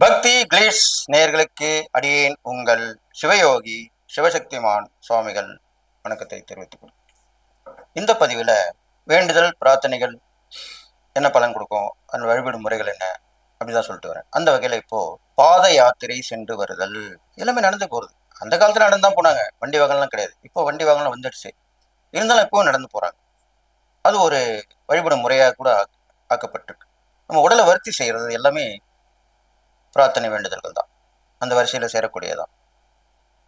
பக்தி கிளீஸ் நேயர்களுக்கு அடியேன் உங்கள் சிவயோகி சிவசக்திமான் சுவாமிகள் வணக்கத்தை தெரிவித்துக் கொள்கிறேன் இந்த பதிவில் வேண்டுதல் பிரார்த்தனைகள் என்ன பலன் கொடுக்கும் அந்த வழிபடும் முறைகள் என்ன அப்படிதான் சொல்லிட்டு வரேன். அந்த வகையில் இப்போ பாத யாத்திரை சென்று வருதல் எல்லாமே நடந்து போகிறது அந்த காலத்தில் நடந்து தான் போனாங்க. வண்டி வாகனம்லாம் கிடையாது. இப்போ வண்டி வாகனம் வந்துடுச்சு. இருந்தாலும் இப்போவும் நடந்து போகிறாங்க அது ஒரு வழிபடும் முறையாக கூட ஆக்- ஆக்கப்பட்டிருக்கு. நம்ம உடலை வருத்தி செய்கிறது எல்லாமே பிரார்த்தனை வேண்டுதல்கள் தான். அந்த வரிசையில் சேரக்கூடியதான்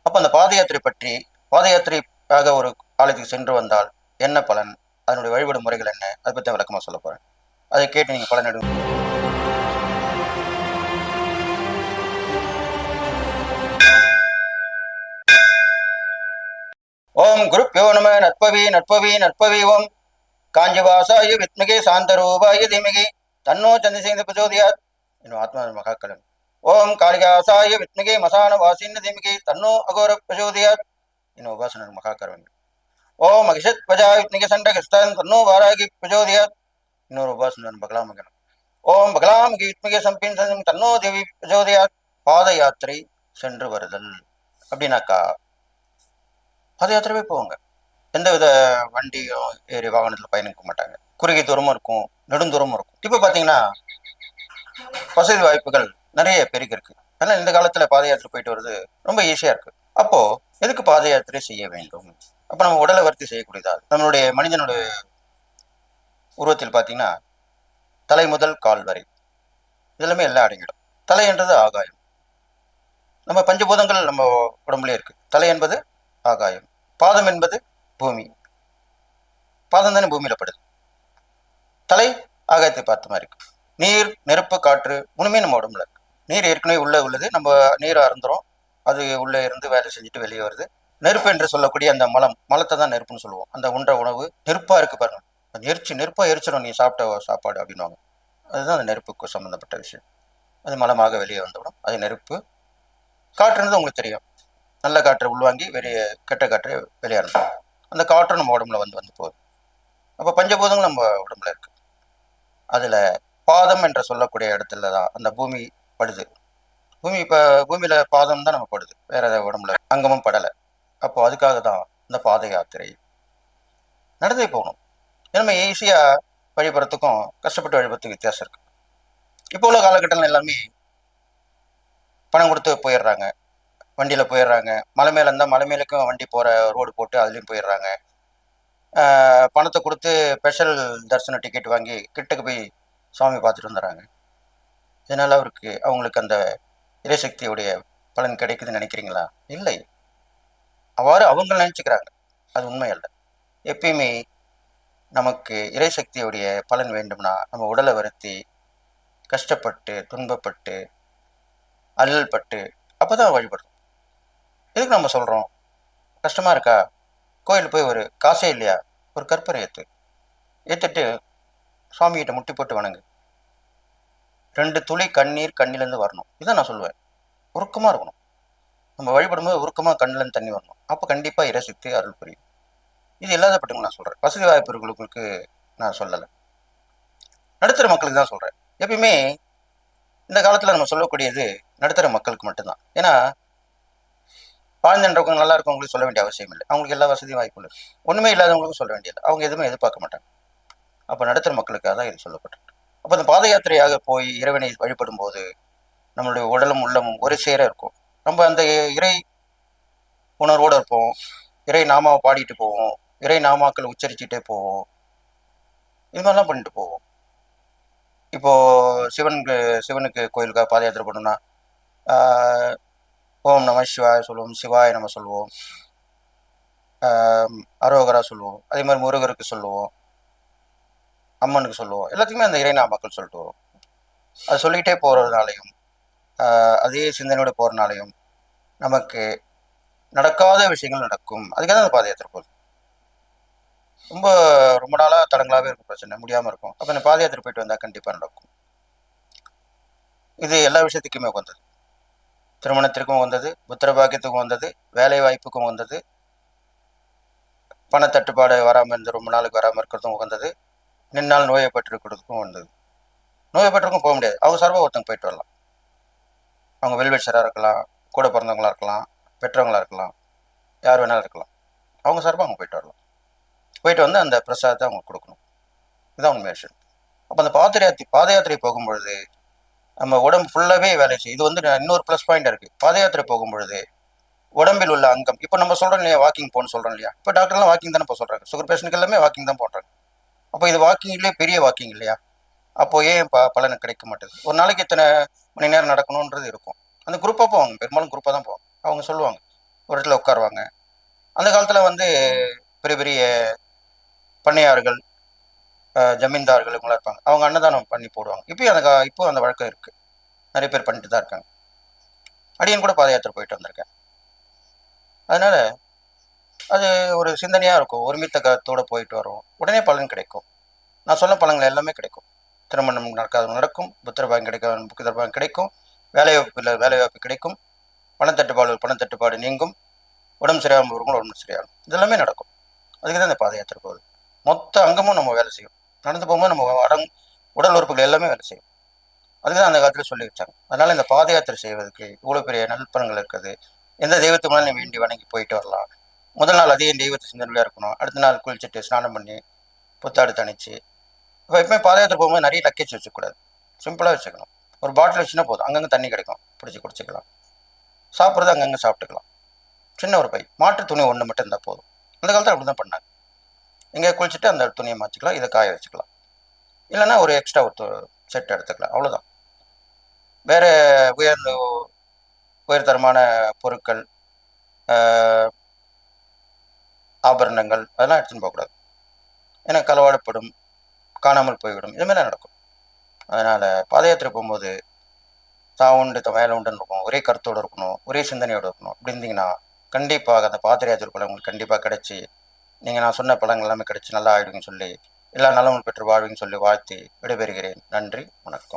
அப்போ அந்த பாத யாத்திரை பற்றி பாத யாத்திரைக்காக ஒரு ஆலயத்துக்கு சென்று வந்தால் என்ன பலன்? அதனுடைய வழிபாடு முறைகள் என்ன? அதை பற்றி விளக்கமாக சொல்ல போகிறேன் அதை கேட்டு நீங்கள் பலன் எடுங்க ஓம் குருப்பியோ நம நட்பவி நட்பவி நட்பவி ஓம். காஞ்சிவாசாய வித்மகே சாந்தரூபாய திமிகி. தன்னோ சந்திரசேகர பிரச்சோதயாத். என்னும் ஆத்மா மகாக்கலன் ஓம் காளிகாசாய வித்மிகை மசான வாசின்ன தீமிகை தன்னோ அகோர பிரச்சோதயாத் என்னும் உபாசனர் மகாக்கரவன் ஓம் மகிஷத் பஜா வித்மகே சண்டகஸ்தான் தன்னோ வாராகி பிரச்சோதயாத் இன்னொரு உபாசனர் பகலாமகனம் ஓம் பகலாமுகி வித்மகே சம்பின் தன்னோ தேவி பிரச்சோதயாத் பாத யாத்திரை சென்று வருதல். அப்படின்னாக்கா பாத யாத்திரைவே போவாங்க. எந்த வித வண்டியும் ஏறி வாகனத்தில் பயணிக்க மாட்டாங்க. குறுகிய தூரமும் இருக்கும் நெடுந்தூரமும் இருக்கும். இப்போ பார்த்தீங்கன்னா வசதி வாய்ப்புகள் நிறைய பெருகி இருக்கு. ஆனால் இந்த காலத்தில் பாத யாத்திரை போயிட்டு வர்றது ரொம்ப ஈஸியாக இருக்கு. அப்போ எதுக்கு பாத யாத்திரை செய்ய வேண்டும்? அப்போ நம்ம உடலை வருத்தி செய்யக்கூடியதா? நம்மளுடைய மனிதனுடைய உருவத்தில் பார்த்தீங்கன்னா தலை முதல் கால் வரை. இதெல்லாமே எல்லாம் அடங்கிடும். தலை என்றது ஆகாயம். நம்ம பஞ்சபூதங்கள் நம்ம உடம்புல இருக்கு. தலை என்பது ஆகாயம். பாதம் என்பது பூமி. பாதம் தானே பூமியில படுது. தலை ஆகாயத்தை பார்த்த மாதிரி இருக்கு. நீர் நெருப்பு காற்று மூணுமே நம்ம உடம்புல இருக்கு நீர் ஏற்கனவே உள்ளே உள்ளது. நம்ம நீர் அருந்துறோம். அது உள்ளே இருந்து வேலை செஞ்சுட்டு வெளியே வருது. நெருப்பு என்று சொல்லக்கூடிய அந்த மலம் மலத்தை தான் நெருப்புன்னு சொல்லுவோம். அந்த உண்ட உணவு நெருப்பாக இருக்கு பாருங்க. எரிச்சு நெருப்பாக எரிச்சிடும் நீ சாப்பிட்ட சாப்பாடு அப்படின்னுவாங்க. அதுதான் அந்த நெருப்புக்கு சம்மந்தப்பட்ட விஷயம். அது மலமாக வெளியே வந்துவிடும். அது நெருப்பு. காற்றுன்றது உங்களுக்கு தெரியும். நல்ல காற்றை உள்வாங்கி வெளியே கெட்ட காற்றை வெளியேறணும் அந்த காற்று நம்ம உடம்புல வந்து வந்து போகுது. அப்போ பஞ்சபூதங்கள் நம்ம உடம்புல இருக்குது அதில் பாதம் என்று சொல்லக்கூடிய இடத்துல தான் அந்த பூமி படுது. பூமி இப்போ பூமியில் பாதம் தான் நம்ம படுது. வேற ஏதாவது உடம்புல அங்கமும் படலை. அப்போ அதுக்காக தான் இந்த பாத யாத்திரை நடந்தே போகணும். நம்ம ஈஸியாக வழிபடுறதுக்கும் கஷ்டப்பட்டு வழிபடுறதுக்கு வித்தியாசம் இருக்குது இப்போ உள்ள காலகட்டத்தில் எல்லாமே பணம் கொடுத்து போயிடுறாங்க. வண்டியில் போயிடுறாங்க. மலை மேலே இருந்தால் மலை மேலுக்கும் வண்டி போகிற ரோடு போட்டு அதுலேயும் போயிடுறாங்க. ஆஹ் பணத்தை கொடுத்து ஸ்பெஷல் தரிசன டிக்கெட் வாங்கி கிட்டக்கு போய் சுவாமி பார்த்துட்டு வந்துடுறாங்க. இதனால் அவருக்கு அவங்களுக்கு அந்த இறைசக்தியுடைய பலன் கிடைக்குதுன்னு நினைக்கிறீங்களா? இல்லை. அவ்வாறு அவங்க நினச்சிக்கிறாங்க. அது உண்மை அல்ல எப்பயுமே நமக்கு இறைசக்தியுடைய பலன் வேண்டும்னா நம்ம உடலை வருத்தி கஷ்டப்பட்டு துன்பப்பட்டு அல்லல் பட்டு அப்போ தான் வழிபடுறோம். எதுக்கு நம்ம சொல்கிறோம் கஷ்டமாக இருக்கா? கோயில் போய் ஒரு காசே இல்லையா? ஒரு கற்பனை ஏற்று ஏற்றுட்டு சுவாமிகிட்ட முட்டி போட்டு வணங்கு. ரெண்டு துளி கண்ணீர் கண்ணிலேருந்து வரணும். இதை நான் சொல்லுவேன். உருக்கமாக இருக்கணும். நம்ம வழிபடும்போது உருக்கமாக கண்ணிலேருந்து தண்ணி வரணும். அப்போ கண்டிப்பாக இரசித்து அருள் புரியும். இது இல்லாதப்பட்டவங்க நான் சொல்கிறேன் வசதி வாய்ப்பு இருக்கிறவங்களுக்கு நான் சொல்லலை. நடுத்தர மக்களுக்கு தான் சொல்கிறேன் எப்பயுமே இந்த காலத்தில் நம்ம சொல்லக்கூடியது நடுத்தர மக்களுக்கு மட்டும்தான். ஏன்னா வாழ்ந்துன்றவங்க நல்லா இருக்கவங்களுக்கு சொல்ல வேண்டிய அவசியம் இல்லை. அவங்களுக்கு எல்லா வசதியும் வாய்ப்பு இல்லை. ஒன்றுமே இல்லாதவங்களுக்கும் சொல்ல வேண்டியது அவங்க எதுவுமே எதிர்பார்க்க மாட்டாங்க. அப்போ நடுத்தர மக்களுக்காக தான் இது சொல்லப்பட்டிருக்கு. அப்போ அந்த பாத யாத்திரையாக போய் இறைவனை வழிபடும் போது நம்மளுடைய உடலும் உள்ளமும் ஒரு சேர இருக்கும். நம்ம அந்த இறை உணர்வோடு இருப்போம். இறை நாமாவை பாடிட்டு போவோம். இறை நாமாக்கள் உச்சரிச்சுட்டே போவோம். இது மாதிரிலாம் பண்ணிட்டு போவோம். இப்போ சிவனுக்கு சிவனுக்கு கோயிலுக்காக பாத யாத்திரை பண்ணோம்னா ஓம் நம சிவாய சொல்லுவோம் சிவாய நம்ம சொல்லுவோம் அரோகரா சொல்லுவோம் அதே மாதிரி முருகருக்கு சொல்லுவோம். அம்மனுக்கு சொல்லுவோம். எல்லாத்துக்குமே அந்த இறைநாமாக்கள் சொல்லிட்டு வரும் அது சொல்லிக்கிட்டே போகிறதுனாலையும் அதே சிந்தனையோட போகிறனாலையும் நமக்கு நடக்காத விஷயங்கள் நடக்கும். அதுக்காக தான் அந்த பாத யாத்திரை போகுது ரொம்ப ரொம்ப நாளாக தடங்களாகவே இருக்கும் பிரச்சனை. முடியாமல் இருக்கும். அப்போ இந்த பாதயாத்திரை போயிட்டு வந்தால் கண்டிப்பாக நடக்கும். இது எல்லா விஷயத்துக்குமே வந்தது திருமணத்திற்கும் வந்தது புத்திர பாக்கியத்துக்கும் வந்தது வேலை வாய்ப்புக்கும் வந்தது பணத்தட்டுப்பாடு வராமல் இருந்து ரொம்ப நாளுக்கு வராமல் இருக்கிறதும் வந்தது நின்னால் நோயப்பட்டிருக்கிறதுக்கும் வந்தது. நோயப்பட்டிருக்கும் போக முடியாது. அவங்க சார்பாக ஒருத்தங்க போயிட்டு வரலாம். அவங்க வெல்வெட்சராக இருக்கலாம் கூட பிறந்தவங்களா இருக்கலாம் பெற்றவங்களா இருக்கலாம் யார் வேணாலும் இருக்கலாம். அவங்க சார்பாக அவங்க போயிட்டு வரலாம். போயிட்டு வந்து அந்த பிரசாதத்தை அவங்க கொடுக்கணும். இதுதான் உண்மை விஷயம். அப்போ அந்த பாத யாத்திரை பாத யாத்திரை போகும்பொழுது நம்ம உடம்பு ஃபுல்லாகவே வேலை செய்யும். இது வந்து இன்னொரு ப்ளஸ் பாயிண்ட் இருக்குது பாத யாத்திரை போகும்பொழுது உடம்பில் உள்ள அங்கம் இப்போ நம்ம சொல்கிறோம் இல்லையா வாக்கிங் போகணும்னு சொல்கிறோம் இல்லையா? இப்போ டாக்டர்லாம் வாக்கிங் தானே இப்போ சொல்கிறாங்க சுகர் பேஷண்ட்க்கு எல்லாமே வாக்கிங் தான் போடுறாங்க. அப்போ இது வாக்கிங்லேயே பெரிய வாக்கிங் இல்லையா? அப்போ ஏன் ப பலன் கிடைக்க மாட்டேது? ஒரு நாளைக்கு இத்தனை மணி நேரம் நடக்கணுன்றது இருக்கும். அந்த குரூப்பாக போவாங்க. பெரும்பாலும் குரூப்பாக தான் போவாங்க. அவங்க சொல்லுவாங்க. ஒரு இடத்துல உட்காருவாங்க. அந்த காலத்தில் வந்து பெரிய பெரிய பண்ணையார்கள் ஜமீன்தார்கள் இவங்களாம் இருப்பாங்க. அவங்க அன்னதானம் பண்ணி போடுவாங்க. இப்போயும் அந்த கா- இப்போ அந்த வழக்கம் இருக்குது நிறைய பேர் பண்ணிட்டு தான் இருக்காங்க. அடியன் கூட பாத யாத்திரை போயிட்டு வந்திருக்கேன். அதனால் அது ஒரு சிந்தனையாக இருக்கும். ஒருமித்த கருத்தோடு போயிட்டு வரும். உடனே பலன் கிடைக்கும். நான் சொன்ன பலன்கள் எல்லாமே கிடைக்கும். திருமணம் நடக்காத நடக்கும். புத்திர பாகம் கிடைக்காத புத்திர பாகம் கிடைக்கும். வேலைவாய்ப்பில் வேலைவாய்ப்பு கிடைக்கும். பணத்தட்டுப்பாடு பணத்தட்டுப்பாடு நீங்கும். உடம்பு சரியாகும் இருக்கும் உடம்பு சரியாகும் இதெல்லாமே நடக்கும். அதுக்கு தான் இந்த பாத யாத்திரை போகுது. மொத்த அங்கமும் நம்ம வேலை செய்யும். நடந்து போகும்போது நம்ம அடங் உடல் உறுப்புகள் எல்லாமே வேலை செய்யும். அதுக்கு தான் அந்த காலத்தில் சொல்லி வச்சாங்க. அதனால் இந்த பாத யாத்திரை செய்வதற்கு இவ்வளோ பெரிய நல்பலன்கள் இருக்குது. எந்த தெய்வத்து மேலே நீ வேண்டி வணங்கி போயிட்டு வரலாம். முதல் நாள் அதிகம் தெய்வத்தை சிந்தனையாக இருக்கணும். அடுத்த நாள் குளிச்சுட்டு ஸ்நானம் பண்ணி புத்தாடு தணிச்சு இப்போ எப்பவுமே பாதயாத்திரை போகும்போது நிறைய லக்கேஜ் வச்சுக்கூடாது சிம்பிளாக வச்சுக்கணும். ஒரு பாட்டில் வச்சுன்னா போதும். அங்கங்கே தண்ணி கிடைக்கும். பிடிச்சி குடிச்சிக்கலாம். சாப்பிட்றது அங்கங்கே சாப்பிட்டுக்கலாம். சின்ன ஒரு பை. மாற்று துணி ஒன்று மட்டும் இருந்தால் போதும். அந்த காலத்தில் அப்படி தான் பண்ணாங்க. இங்கே குளிச்சுட்டு அந்த துணியை மாற்றிக்கலாம் இதை காய வச்சுக்கலாம். இல்லைன்னா ஒரு எக்ஸ்ட்ரா ஒரு செட் எடுத்துக்கலாம். அவ்வளோதான் வேறு உயர்ந்த உயர்தரமான பொருட்கள் ஆபரணங்கள் அதெல்லாம் எடுத்துன்னு போகக்கூடாது. ஏன்னா களவாடப்படும் காணாமல் போய்விடும் இது நடக்கும். அதனால் பாத யாத்திரை போகும்போது தான் உண்டு வேலை உண்டுன்னு இருக்கும் ஒரே கருத்தோடு இருக்கணும் ஒரே சிந்தனையோடு இருக்கணும். அப்படி இருந்தீங்கன்னா கண்டிப்பாக அந்த பாத யாத்திரை பலன் உங்களுக்கு கண்டிப்பாக கிடச்சி நீங்கள் நான் சொன்ன பழங்கள் எல்லாமே கிடச்சி நல்லா ஆயிடுவீங்கன்னு சொல்லி எல்லா நலமும் பெற்று வாழ்வீங்கன்னு சொல்லி வாழ்த்தி விடைபெறுகிறேன். நன்றி வணக்கம்.